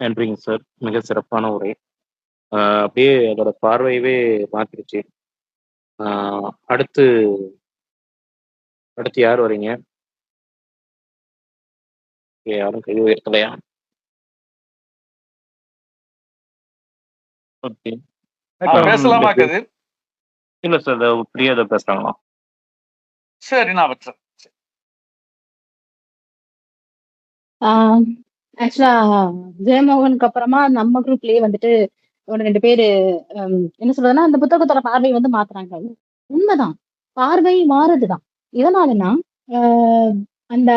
நன்றிங்க சார். மிக சிறப்பான உரை. அப்படியே அதோட பார்வையவே மாத்திருச்சு. அடுத்து அடுத்து யார் வரீங்க? யாரும் கை உயர்த்தலையா? பேசலாமா கதிர்? இல்ல சார். இதோ ஃப்ரீயா ஏதோ பேசுறாங்களாம். சரி நான் வச்சுறேன். ஆக்சுவலா ஜெயமோகனுக்கு அப்புறமா நம்ம குரூப்லயே வந்துட்டு 1, 2 பேரு என்ன சொல்றதுன்னா, அந்த புத்தகத்தோட பார்வை வந்து மாத்துறாங்க. உண்மைதான் பார்வை மாறுதுதான். இதனாலன்னா அந்த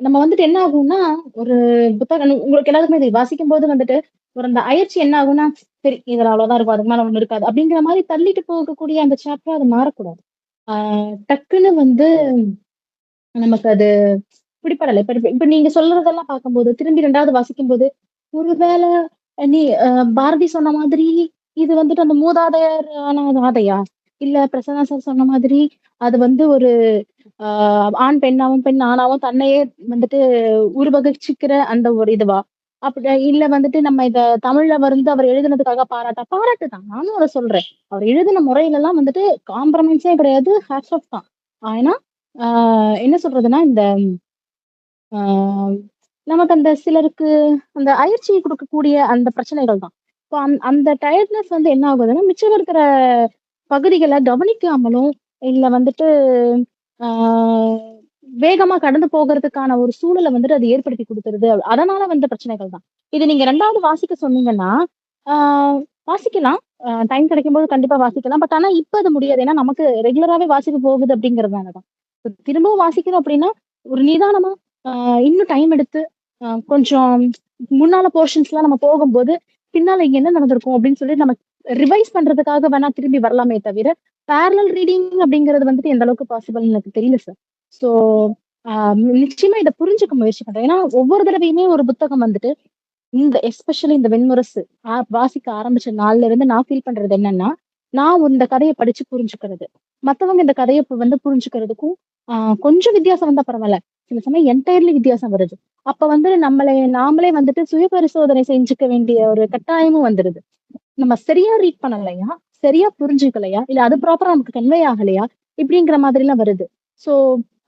நம்ம வந்துட்டு என்ன ஆகும்னா, ஒரு புத்தகம் உங்களுக்கு எல்லாருக்குமே தெரியும். வாசிக்கும்போது வந்துட்டு, ஒரு அந்த அயற்சி என்ன ஆகும்னா, சரி இதுல அவ்வளவுதான் இருக்கும். அதுக்கு மேல ஒண்ணு இருக்காது. அப்படிங்கிற மாதிரி தள்ளிட்டு போகக்கூடிய அந்த சாப்டர் அது மாறக்கூடாது. ஆஹ் டக்குன்னு வந்து நமக்கு அது பிடிபடல. இப்ப இப்ப நீங்க சொல்றதெல்லாம் பார்க்கும்போது, திரும்பி 2வது வாசிக்கும்போது, ஒருவேளை நீ பாரதி சொன்ன மாதிரி, இது வந்துட்டு அந்த மூதாதையரான ஆதையா இல்ல பிரசன்னா சார் சொன்ன மாதிரி, அது வந்து ஒரு ஆஹ் ஆண் பெண்ணாவும், பெண் ஆணாவும் தன்னையே வந்துட்டு உருவகிச்சுக்கிற அந்த ஒரு இதுவா? அப்படி இல்ல வந்துட்டு நம்ம இத தமிழ்ல வந்து அவர் எழுதுனதுக்காக பாராட்டா? பாராட்டு தான். நானும் அதை சொல்றேன். அவர் எழுதின எல்லாம் வந்துட்டு காம்ப்ரமைஸே கிடையாது. ஹேட்ஸ் ஆஃப் தான். ஆனா, ஆஹ் என்ன சொல்றதுன்னா, இந்த நமக்கு அந்த சிலருக்கு அந்த அயற்சி கொடுக்கக்கூடிய அந்த பிரச்சனைகள் தான். இப்போ அந் அந்த டயர்ட்னஸ் வந்து என்ன ஆகுதுன்னா, மிச்சம் இருக்கிற பகுதிகளை கவனிக்காமலும், இல்ல வந்துட்டு வேகமா கடந்து போகறதுக்கான ஒரு சூழலை வந்துட்டு அது ஏற்படுத்தி கொடுத்துருது அதனால வந்த பிரச்சனைகள் தான். இது நீங்க ரெண்டாவது வாசிக்க சொன்னீங்கன்னா, வாசிக்கலாம். டைம் டைம் கிடைக்கும்போது கண்டிப்பா வாசிக்கலாம். பட் ஆனா இப்ப அது முடியாது. ஏன்னா நமக்கு ரெகுலராவே வாசிக்க போகுது அப்படிங்கறதுனாலதான் திரும்பவும் வாசிக்கணும் அப்படின்னா, ஒரு நிதானமா இன்னும் டைம் எடுத்து, கொஞ்சம் முன்னால போர்ஷன்ஸ்லாம் நம்ம போகும்போது, பின்னால இங்க என்ன நடந்திருக்கும் அப்படின்னு சொல்லி நம்ம ரிவைஸ் பண்றதுக்காக வேணா திரும்பி வரலாமே தவிர, பேரலல் ரீடிங் அப்படிங்கிறது வந்துட்டு எந்த அளவுக்கு பாசிபிள்னு எனக்கு தெரியல சார். ஸோ நிச்சயமா இதை புரிஞ்சுக்க முயற்சி பண்றேன். ஏன்னா ஒவ்வொரு தடவையுமே ஒரு புத்தகம் வந்துட்டு, இந்த எஸ்பெஷலி இந்த வெண்முரசு வாசிக்க ஆரம்பிச்ச நாள்ல இருந்து நான் ஃபீல் பண்றது என்னன்னா, நான் இந்த கதையை படிச்சு புரிஞ்சுக்கிறது. மத்தவங்க இந்த கதையை வந்து புரிஞ்சுக்கிறதுக்கும், கொஞ்சம் வித்தியாசம் வந்தா பரவாயில்ல சில சமயம் என்டையர்லி வித்தியாசம் வருது. அப்ப வந்து நம்மளை நாமளே வந்துட்டு சுய பரிசோதனை செஞ்சுக்க வேண்டிய ஒரு கட்டாயமும் வந்துருது. நம்ம சரியா ரீட் பண்ணலையா? சரியா புரிஞ்சுக்கலையா? இல்ல அது ப்ராப்பரா நமக்கு கன்வே ஆகலையா? இப்படிங்கிற மாதிரிலாம் வருது. ஸோ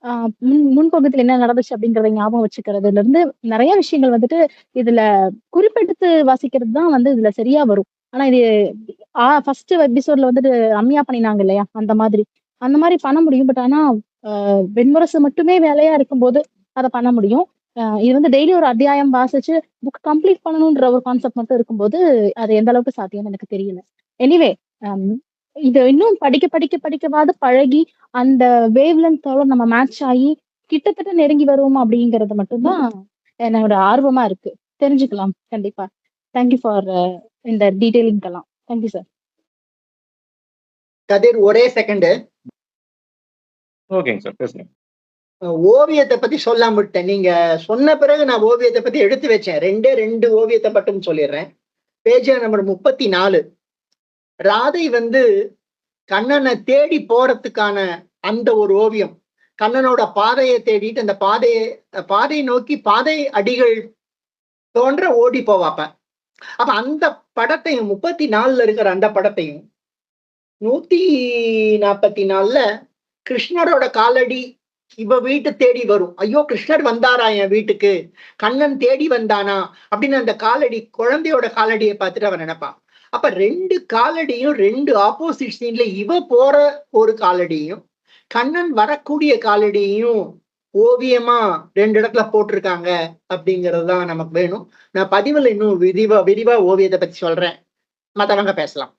ஆ முன் முன்பகுதியில என்ன நடந்துச்சு அப்படிங்கிறத ஞாபகம் வச்சுக்கிறதுல இருந்து நிறைய விஷயங்கள் வந்துட்டு இதுல குறிப்பெடுத்து வாசிக்கிறது தான் வந்து இதுல சரியா வரும். ஆனா இது ஃபர்ஸ்ட் எபிசோட்ல வந்துட்டு அம்மியா பண்ணினாங்க இல்லையா? அந்த மாதிரி. அந்த மாதிரி பண்ண முடியும். பட் ஆனா வெண்முரசு மட்டுமே வேலையா இருக்கும்போது அத பண்ண முடியும். இது வந்து டெய்லி ஒரு அத்தியாயம் வாசிச்சு புக் கம்ப்ளீட் பண்ணணும்ன்ற ஒரு கான்செப்ட் மட்டும் இருக்கும்போது, அது எந்த அளவுக்கு சாத்தியம்னு எனக்கு தெரியல. எனிவே um, இது இன்னும் படிக்க படிக்க படிக்கவாது பழகி, அந்த வேவ் லென்த்தோட நம்ம மேட்ச் ஆகி கிட்டத்தட்ட நெருங்கி வருவோம் அப்படிங்கறது மட்டும்தான் என்னோட ஆர்வமா இருக்கு. தெரிஞ்சுக்கலாம் கண்டிப்பா. தேங்க் யூ ஃபார் இந்த டீட்டெயிலிங்க்கெல்லாம். Thank you sir. கதிர் ஒரே செகண்டு. ஓகேங்க சார். பேசுங்க. ஓவியத்தை பத்தி சொல்லாம விட்டேன். நீங்க சொன்ன பிறகு நான் ஓவியத்தை பத்தி எடுத்து வச்சேன். ரெண்டே ரெண்டு ஓவியத்தை மட்டும் சொல்லிடுறேன் பேஜ் நம்பர் 34. ராதை வந்து கண்ணனை தேடி போறதுக்கான அந்த ஒரு ஓவியம். கண்ணனோட பாதையை தேடிட்டு அந்த பாதையை பாதை நோக்கி பாதை அடிகள் தோன்ற ஓடி போவாப்ப அப்ப அந்த படத்தையும் 34ல இருக்கிற அந்த படத்தையும் 144ல கிருஷ்ணரோட காலடி இவ வீட்டு தேடி வரும். ஐயோ! கிருஷ்ணர் வந்தாரா என் வீட்டுக்கு? கண்ணன் தேடி வந்தானா? அப்படின்னு அந்த காலடி குழந்தையோட காலடியை பார்த்துட்டு அவன் நினைப்பான் அப்ப ரெண்டு காலடியும் ரெண்டு ஆப்போசிட் சீன்ல இவ போற ஒரு காலடியும், கண்ணன் வரக்கூடிய காலடியும் ஓவியமா ரெண்டு இடத்துல போட்டிருக்காங்க அப்படிங்கிறது தான் நமக்கு வேணும். நான் பதிவில் இன்னும் விரிவா விரிவா ஓவியத்தை பத்தி சொல்றேன். மற்றவங்க பேசலாம்.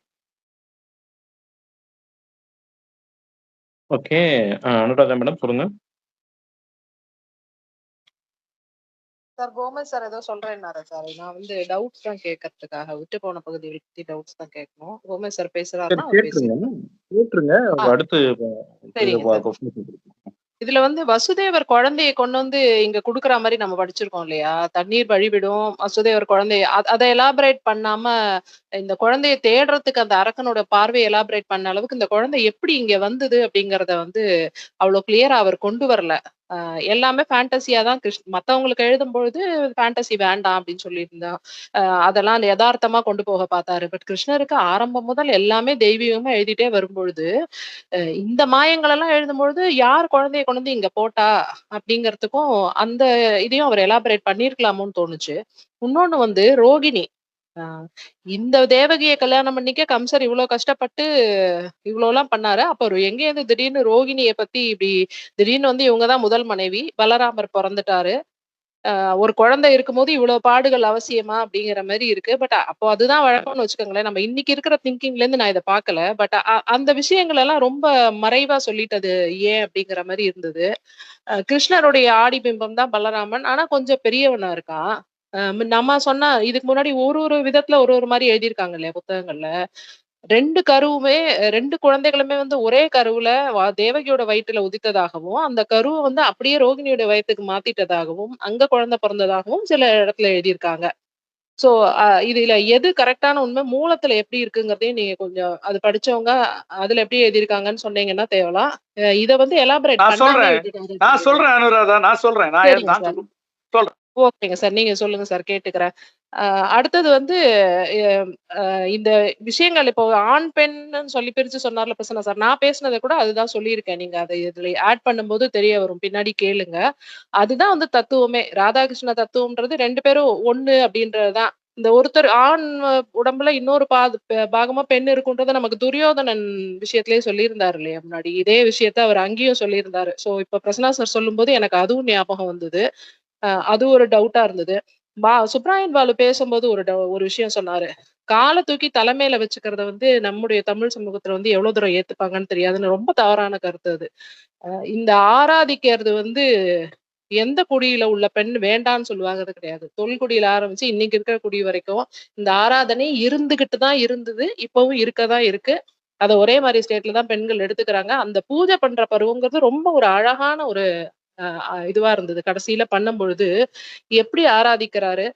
ஓகே. அ அனுராதா மேடம் சொல்லுங்க. சார் கோமஸ் சார் ஏதோ சொல்றேன்னாரா சார்? நான் வந்து டவுட்ஸ் தான் கேட்கறதுக்காக விட்டு போன பகுதி பத்தி டவுட்ஸ் தான் கேட்கணும். கோமஸ் சார் சார் பேசுறாருன்னா அவர் கேட்டுருங்க. பேசட்டும். கேட்டுருங்க. ஆ. அடுத்து சரிங்க சார். கொஸ்டின் இதுல வந்து வசுதேவர் குழந்தைய கொண்டு வந்து இங்க குடுக்குற மாதிரி நம்ம படிச்சிருக்கோம் இல்லையா? தண்ணீர் வழிவிடும். வசுதேவர் குழந்தைய அத எலாபரேட் பண்ணாம, இந்த குழந்தைய தேடுறதுக்கு அந்த அரக்கனோட பார்வை எலாபரேட் பண்ண அளவுக்கு இந்த குழந்தை எப்படி இங்க வந்தது அப்படிங்கறத வந்து அவ்வளவு கிளியரா அவர் கொண்டு வரல. ஆஹ் எல்லாமே ஃபேண்டசியா தான் கிருஷ் மத்தவங்களுக்கு எழுதும் பொழுது ஃபேண்டசி வேண்டாம் அப்படின்னு சொல்லியிருந்தான் ஆஹ் அதெல்லாம் யதார்த்தமா கொண்டு போக பார்த்தாரு. பட் கிருஷ்ணருக்கு ஆரம்பம் முதல் எல்லாமே தெய்வீகமா எழுதிட்டே வரும்பொழுது அஹ் இந்த மாயங்கள் எல்லாம் எழுதும் பொழுது யார் குழந்தைய கொண்டு இங்க போட்டா அப்படிங்கறதுக்கும் அந்த இதையும் அவர் எலாபரேட் பண்ணிருக்கலாமோன்னு தோணுச்சு. இன்னொன்னு வந்து ரோகிணி. இந்த தேவகியை கல்யாணம் பண்ணிக்க கம்சர் இவ்வளவு கஷ்டப்பட்டு இவ்வளவு எல்லாம் பண்ணாரு. அப்போ எங்க இருந்து திடீர்னு ரோகிணியை பத்தி இப்படி திடீர்னு வந்து இவங்கதான் முதல் மனைவி பலராமர் பிறந்துட்டாரு. ஆஹ் ஒரு குழந்தை இருக்கும்போது இவ்வளவு பாடுகள் அவசியமா அப்படிங்கிற மாதிரி இருக்கு. பட் அப்போ அதுதான் வழக்கம்னு வச்சுக்கோங்களேன். நம்ம இன்னைக்கு இருக்கிற திங்கிங்ல இருந்து நான் இதை பார்க்கல. பட் அந்த விஷயங்கள் எல்லாம் ரொம்ப மறைவா சொல்லிட்டது ஏன் அப்படிங்கிற மாதிரி இருந்தது. கிருஷ்ணருடைய ஆடி பிம்பம் தான் பலராமன். ஆனா கொஞ்சம் பெரியவனா இருக்கான். நம்ம சொன்னா இதுக்கு முன்னாடி ஒரு ஒரு விதத்துல ஒரு ஒரு மாதிரி எழுதியிருக்காங்க இல்லையா புத்தகங்கள்ல ரெண்டு கருவுமே ரெண்டு குழந்தைகளுமே வந்து ஒரே கருவுல தேவகியோட வயிற்றுல உதித்ததாகவும் அந்த கருவை வந்து அப்படியே ரோகிணியோட வயிற்றுக்கு மாத்திட்டதாகவும் அங்க குழந்தை பிறந்ததாகவும் சில இடத்துல எழுதியிருக்காங்க சோ இதுல எது கரெக்டான உண்மை மூலத்துல எப்படி இருக்குங்கிறதையும் நீங்க கொஞ்சம் அது படிச்சவங்க அதுல எப்படி எழுதியிருக்காங்கன்னு சொன்னீங்கன்னா தேவலாம் இத வந்து எலாபரேட் நான் சொல்றேன். நான் சொல்றேன் அனுராதா நான் சொல்றேன் நான். சொல்றேன். ஓகேங்க சார். நீங்க சொல்லுங்க சார் கேட்டுக்கிறேன். அஹ் அடுத்தது வந்து அஹ் அஹ் இந்த விஷயங்கள் இப்போ ஆண் பெண்ணுன்னு சொல்லி பிரிச்சு சொன்னார்ல பிரச்சனை சார் நான் பேசினதை கூட அதுதான் சொல்லியிருக்கேன். நீங்க அதை இதுல ஆட் பண்ணும்போது தெரிய வரும். பின்னாடி கேளுங்க. அதுதான் வந்து தத்துவமே. ராதாகிருஷ்ண தத்துவம்ன்றது ரெண்டு பேரும் ஒண்ணு அப்படின்றதுதான் இந்த ஒருத்தர் ஆண் உடம்புல இன்னொரு பாது பாகமா பெண் இருக்குன்றத நமக்கு துரியோதனன் விஷயத்திலேயே சொல்லியிருந்தாரு இல்லையா முன்னாடி. இதே விஷயத்த அவர் அங்கேயும் சொல்லியிருந்தாரு. சோ இப்ப பிரசனா சார் சொல்லும்போது எனக்கு அதுவும் ஞாபகம் வந்தது. அது ஒரு டவுட்டா இருந்தது. பா சுப்ராயன் பாலு பேசும்போது ஒரு டவு- ஒரு விஷயம் சொன்னாரு. காலை தூக்கி தலைமையில வச்சுக்கிறத வந்து நம்முடைய தமிழ் சமூகத்துல வந்து எவ்வளவு தூரம் ஏத்துப்பாங்கன்னு தெரியாதுன்னு ரொம்ப தவறான கருத்து அது. இந்த ஆராதிக்கிறது வந்து எந்த குடியில உள்ள பெண் வேண்டான்னு சொல்லுவாங்க கிடையாது. தொல்குடியில ஆரம்பிச்சு இன்னைக்கு இருக்கிற குடி வரைக்கும் இந்த ஆராதனை இருந்துகிட்டு தான் இருந்தது இப்பவும் இருக்கதான் இருக்கு. அதை ஒரே மாதிரி ஸ்டேட்ல தான் பெண்கள் எடுத்துக்கிறாங்க. அந்த பூஜை பண்ற பருவங்கிறது ரொம்ப ஒரு அழகான ஒரு இதுவா இருந்தது. கடைசியில பண்ணும் பொழுது எப்படி ஆராதிக்கிறாரு?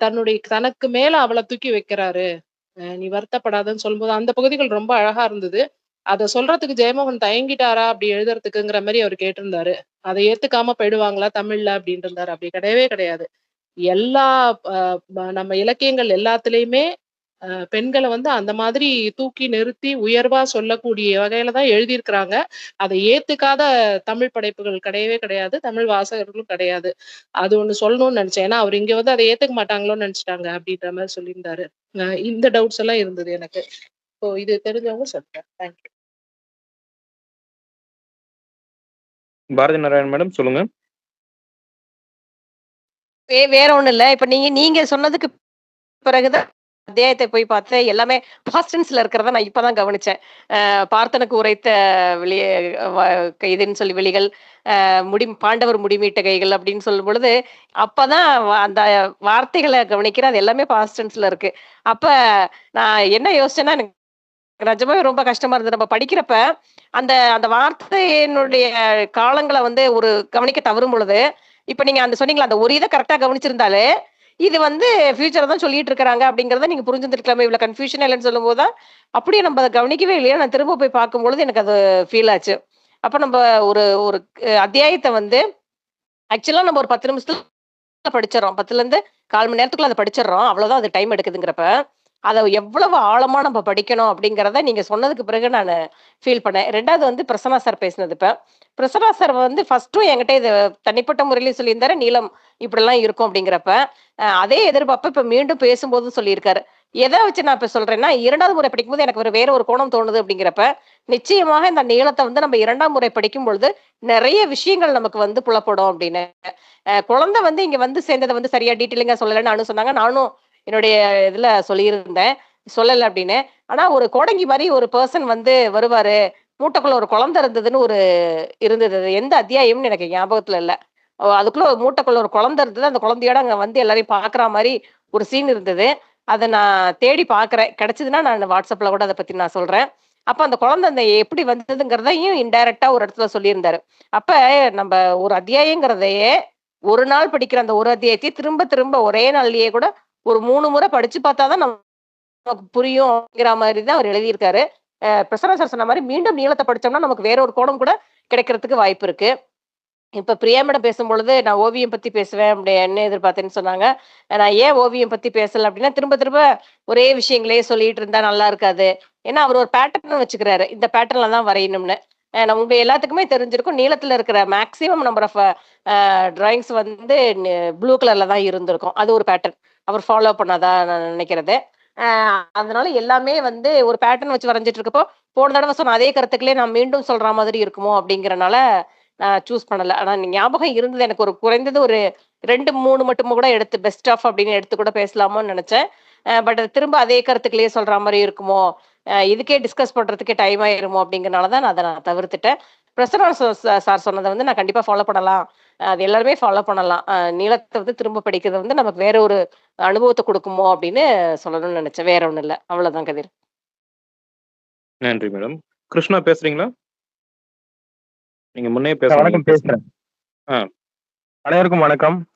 தன்னுடைய தனக்கு மேல அவளை தூக்கி வைக்கிறாரு. அஹ் நீ வருத்தப்படாதன்னு சொல்லும்போது அந்த பகுதிகள் ரொம்ப அழகா இருந்தது. அத சொல்றதுக்கு ஜெயமோகன் தயங்கிட்டாரா அப்படி எழுதுறதுக்குங்கிற மாதிரி அவர் கேட்டிருந்தாரு. அதை ஏத்துக்காம போயிடுவாங்களா தமிழ்ல? அப்படின்னு இருந்தாரு. அப்படி கிடையவே கிடையாது. எல்லா நம்ம இலக்கியங்கள் எல்லாத்துலயுமே பெண்களை வந்து அந்த மாதிரி தூக்கி நிறுத்தி உயர்வா சொல்லக்கூடிய வகையில தான் எழுதியிருக்கிறாங்க. அதை ஏத்துக்காத தமிழ் படைப்புகள் கிடையவே கிடையாது தமிழ் வாசகர்களும் கிடையாது. அது ஒண்ணு சொல்லணும்னு நினைச்சேன். ஏன்னா அவர் இங்க வந்து அதை ஏத்துக்க மாட்டாங்களோன்னு நினைச்சிட்டாங்க அப்படின்ற மாதிரி சொல்லியிருந்தாரு. இந்த டவுட்ஸ் எல்லாம் இருந்தது எனக்கு. ஸோ இது தெரிஞ்சவங்க சொல்றேன் தேங்க்யூ பாரதி நாராயண் மேடம் சொல்லுங்க. வேற ஒண்ணும் இல்ல. இப்ப நீங்க நீங்க சொன்னதுக்கு பிறகுதான் அத்தியாயத்தை போய் பார்த்தேன் எல்லாமே பாஸ்டன்ஸ்ல இருக்கிறத நான் இப்பதான் கவனிச்சேன். பார்த்தனுக்கு உரைத்த வெளியே இதுன்னு சொல்லி வெளிகள் முடி பாண்டவர் முடிமீட்ட கைகள் அப்படின்னு சொல்லும் பொழுது அப்பதான் அந்த வார்த்தைகளை கவனிக்கிறேன். அது எல்லாமே பாஸ்டன்ஸ்ல இருக்கு. அப்ப நான் என்ன யோசிச்சேன்னா எனக்கு நிஜமாவே ரொம்ப கஷ்டமா இருந்தது. நம்ம படிக்கிறப்ப அந்த அந்த வார்த்தையினுடைய காலங்களை வந்து ஒரு கவனிக்க தவறும் பொழுது இப்ப நீங்க அந்த சொன்னீங்களா அந்த ஒரு இதை கரெக்டா கவனிச்சிருந்தாலே இது வந்து ஃபியூச்சர் தான் சொல்லிட்டு இருக்காங்க அப்படிங்கறத நீங்க புரிஞ்சிருக்கலாமே இவ்வளவு கன்ஃபியூஷன் இல்லைன்னு சொல்லும் போதுதான் அப்படியே நம்ம அதை கவனிக்கவே இல்லையா? நான் திரும்ப போய் பார்க்கும்பொழுது எனக்கு அது ஃபீல் ஆச்சு. அப்ப நம்ம ஒரு ஒரு அத்தியாயத்தை வந்து ஆக்சுவலா நம்ம ஒரு பத்து நிமிஷத்துல படிச்சிடறோம். பத்துல இருந்து கால் மணி நேரத்துக்குள்ள அதை படிச்சிடறோம். அவ்வளவுதான் அது டைம் எடுக்குதுங்கிறப்ப. அதை எவ்வளவு ஆழமா நம்ம படிக்கணும் அப்படிங்கிறத நீங்க சொன்னதுக்கு பிறகு நான் ஃபீல் பண்ணேன். ரெண்டாவது வந்து பிரசனா சார் பேசினது இப்ப. பிரசனா சார் வந்து ஃபர்ஸ்ட்டும் என்கிட்ட இது தனிப்பட்ட முறையில சொல்லியிருந்தாரு நீளம் இப்படிலாம் இருக்கும் அப்படிங்கிறப்ப அதே எதிர்பார்ப்பு இப்ப மீண்டும் பேசும்போது சொல்லியிருக்காரு. எதை வச்சு நான் இப்ப சொல்றேன்னா இரண்டாவது முறை படிக்கும்போது எனக்கு ஒரு வேற ஒரு கோணம் தோணுது அப்படிங்கிறப்ப நிச்சயமாக இந்த நீளத்தை வந்து நம்ம இரண்டாம் முறை படிக்கும் பொழுது நிறைய விஷயங்கள் நமக்கு வந்து புலப்படும் அப்படின்னு. குழந்தை வந்து இங்க வந்து சேர்ந்ததை வந்து சரியா டீட்டெயிலிங்கா சொல்லலைன்னு நானும் சொன்னாங்க. நானும் என்னுடைய இதுல சொல்லியிருந்தேன். சொல்லலை அப்படின்னு. ஆனா ஒரு கோடங்கி மாதிரி ஒரு பர்சன் வந்து வருவாரு. மூட்டைக்குள்ள ஒரு குழந்தை இருந்ததுன்னு ஒரு இருந்தது. எந்த அத்தியாயம்னு எனக்கு ஞாபகத்துல இல்ல. அதுக்குள்ள ஒரு மூட்டைக்குள்ள ஒரு குழந்தை இருந்தது. அந்த குழந்தையோட அங்க வந்து எல்லாரையும் பாக்குற மாதிரி ஒரு சீன் இருந்தது. அதை நான் தேடி பாக்குறேன். கிடைச்சதுன்னா நான் வாட்ஸ்அப்ல கூட அதை பத்தி நான் சொல்றேன். அப்ப அந்த குழந்தை அந்த எப்படி வந்ததுங்கிறதையும் இன்டைரக்டா ஒரு இடத்துல சொல்லியிருந்தாரு. அப்ப நம்ம ஒரு அத்தியாயங்கிறதையே ஒரு நாள் படிக்கிற அந்த ஒரு அத்தியாயத்தையே திரும்ப திரும்ப ஒரே நாள்லயே கூட ஒரு மூணு முறை படிச்சு பார்த்தாதான் நமக்கு புரியும் அப்படிங்கிற மாதிரி தான் அவர் எழுதியிருக்காரு. பிரசன்னா சார் சொன்ன மாதிரி மீண்டும் நீளத்தை படிச்சோம்னா நமக்கு வேற ஒரு கோணம் கூட கிடைக்கிறதுக்கு வாய்ப்பு இருக்கு. இப்ப பிரியாமிடம் பேசும்பொழுது நான் ஓவியம் பத்தி பேசுவேன் அப்படி என்ன எதிர்பார்த்தேன்னு சொன்னாங்க. நான் ஏன் ஓவியம் பத்தி பேசல? அப்படின்னா திரும்ப திரும்ப ஒரே விஷயங்களே சொல்லிட்டு இருந்தா நல்லா இருக்காது. ஏன்னா அவர் ஒரு பேட்டர்ன் வச்சுக்கிறாரு. இந்த பேட்டர்ன்ல தான் வரையணும்னு. நம்ம எல்லாத்துக்குமே தெரிஞ்சிருக்கும். நீளத்துல இருக்கிற மேக்சிமம் நம்பர் ஆஃப் டிராயிங்ஸ் வந்து ப்ளூ கலர்ல தான் இருந்திருக்கும். அது ஒரு பேட்டர்ன் அவர் ஃபாலோ பண்ணாதா நான் நினைக்கிறது. அதனால எல்லாமே வந்து ஒரு பேட்டர்ன் வச்சு வரைஞ்சிட்டு இருக்கப்போ போன தடவை சொன்ன அதே கருத்துக்களே நான் மீண்டும் சொல்ற மாதிரி இருக்குமோ அப்படிங்கறனால நான் சூஸ் பண்ணல. ஆனா ஞாபகம் இருந்தது எனக்கு ஒரு குறைந்தது ஒரு ரெண்டு மூணு மட்டும் கூட எடுத்து பெஸ்ட் ஆஃப் அப்படின்னு எடுத்து கூட பேசலாமோன்னு நினைச்சேன். பட் திரும்ப அதே கருத்துக்களையே சொல்ற மாதிரி இருக்குமோ இதுக்கே டிஸ்கஸ் பண்றதுக்கே டைம் ஆயிருமோ அப்படிங்கறனால தான் நான் அதை நான் தவிர்த்துட்டேன். பிரசன்னா சார் சொன்னதை வந்து நான் கண்டிப்பா ஃபாலோ பண்ணலாம். அது எல்லாருமே ஃபாலோ பண்ணலாம். நீளத்தை வந்து திரும்ப படிக்கிறது வந்து நமக்கு வேற ஒரு அனுபவத்தை கொடுக்குமோ அப்படின்னு சொல்லணும்னு நினைச்சேன். வேற ஒண்ணும் இல்ல. அவ்வளவுதான் கதிர். நன்றி மேடம். கிருஷ்ணா பேசுறீங்களா? நீங்க முன்னே வணக்கம் பேசுறீங்க. பேசுறேன். ஆ. அனைவருக்கும் வணக்கம்.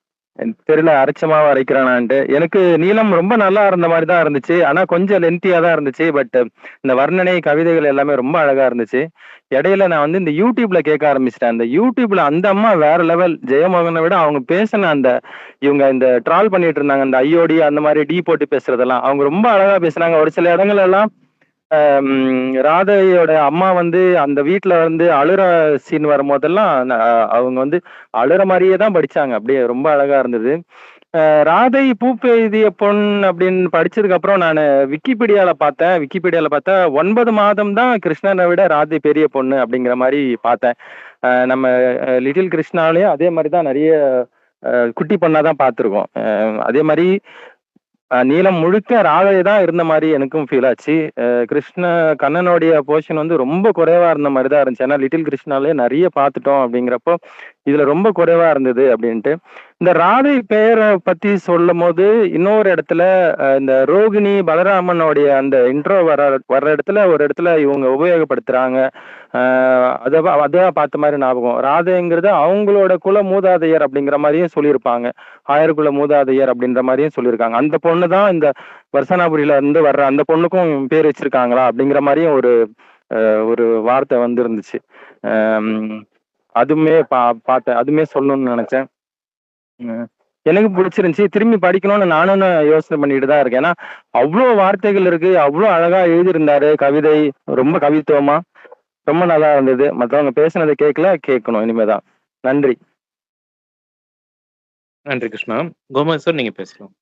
தெரியல அரைச்சமாவா அரைக்கிறானான்ட்டு. எனக்கு நீளம் ரொம்ப நல்லா இருந்த மாதிரி தான் இருந்துச்சு. ஆனா கொஞ்சம் லென்த்தியா தான் இருந்துச்சு. பட் இந்த வர்ணனை கவிதைகள் எல்லாமே ரொம்ப அழகா இருந்துச்சு. இடையில நான் வந்து இந்த யூடியூப்ல கேட்க ஆரம்பிச்சிட்டேன். அந்த யூடியூப்ல அந்த அம்மா வேற லெவல் ஜெயமோகனை விட அவங்க பேசின அந்த இவங்க இந்த ட்ரால் பண்ணிட்டு இருந்தாங்க. அந்த ஐயோடி அந்த மாதிரி டீ போட்டு பேசுறதெல்லாம். அவங்க ரொம்ப அழகா பேசுனாங்க. ஒரு சில இடங்கள் எல்லாம் ராதையோட அம்மா வந்து அந்த வீட்ல வந்து அழுற சீன் வரும்போதெல்லாம் ந- அவங்க வந்து அழுற மாதிரியே தான் படிச்சாங்க. அப்படியே ரொம்ப அழகா இருந்தது. ராதை பூப்பெய்திய பொன் அப்படின்னு படிச்சதுக்கு அப்புறம் நான் விக்கிபீடியால பார்த்தேன். விக்கிபீடியால பார்த்தா ஒன்பது மாதம் தான் கிருஷ்ணனை விட ராதை பெரிய பொண்ணு அப்படிங்கிற மாதிரி பார்த்தேன். நம்ம லிட்டில் கிருஷ்ணாலையும் அதே மாதிரி தான் நிறைய குட்டி பொண்ணா தான் பார்த்துருக்கோம். அதே மாதிரி நீளம் முழுக்க ராதை தான் இருந்த மாதிரி எனக்கும் ஃபீல் ஆச்சு. கிருஷ்ண கண்ணனுடைய போர்ஷன் வந்து ரொம்ப குறைவா இருந்த மாதிரி தான் இருந்துச்சு. ஏன்னா லிட்டில் கிருஷ்ணாலே நிறைய பார்த்துட்டோம் அப்படிங்கிறப்போ இதுல ரொம்ப குறைவா இருந்தது அப்படின்ட்டு. இந்த ராதை பெயரை பத்தி சொல்லும் போது இன்னொரு இடத்துல இந்த ரோகிணி பலராமனுடைய அந்த இன்ட்ரோ வர வர்ற இடத்துல ஒரு இடத்துல இவங்க உபயோகப்படுத்துறாங்க. அதை அதான் பார்த்த மாதிரி ஞாபகம். ராதைங்கிறது அவங்களோட குல மூதாதையர் அப்படிங்கிற மாதிரியும் சொல்லியிருப்பாங்க. ஆயர் குல மூதாதையர் அப்படின்ற மாதிரியும் சொல்லியிருக்காங்க. அந்த பொண்ணு தான் இந்த வருசனாபுரியில இருந்து வர்ற அந்த பொண்ணுக்கும் பேர் வச்சிருக்காங்களா அப்படிங்கிற மாதிரியும் ஒரு ஒரு வார்த்தை வந்து இருந்துச்சு அதுவுமே பா பார்த்தேன் அதுவுமே சொல்லணும்னு நினைச்சேன். ம் எனக்கு பிடிச்சிருந்துச்சு. திரும்பி படிக்கணும்னு நானும் யோசனை பண்ணிட்டு தான் இருக்கேன். ஏன்னா அவ்வளோ வார்த்தைகள் இருக்கு. அவ்வளோ அழகா எழுதியிருந்தாரு கவிதை. ரொம்ப கவித்துவமா. ரொம்ப நல்லா இருந்தது. மற்றவங்க பேசுனதை கேட்கல கேட்கணும். இனிமேதான் நன்றி. நன்றி கிருஷ்ணா. கோமதி சார் நீங்க பேசலாம்.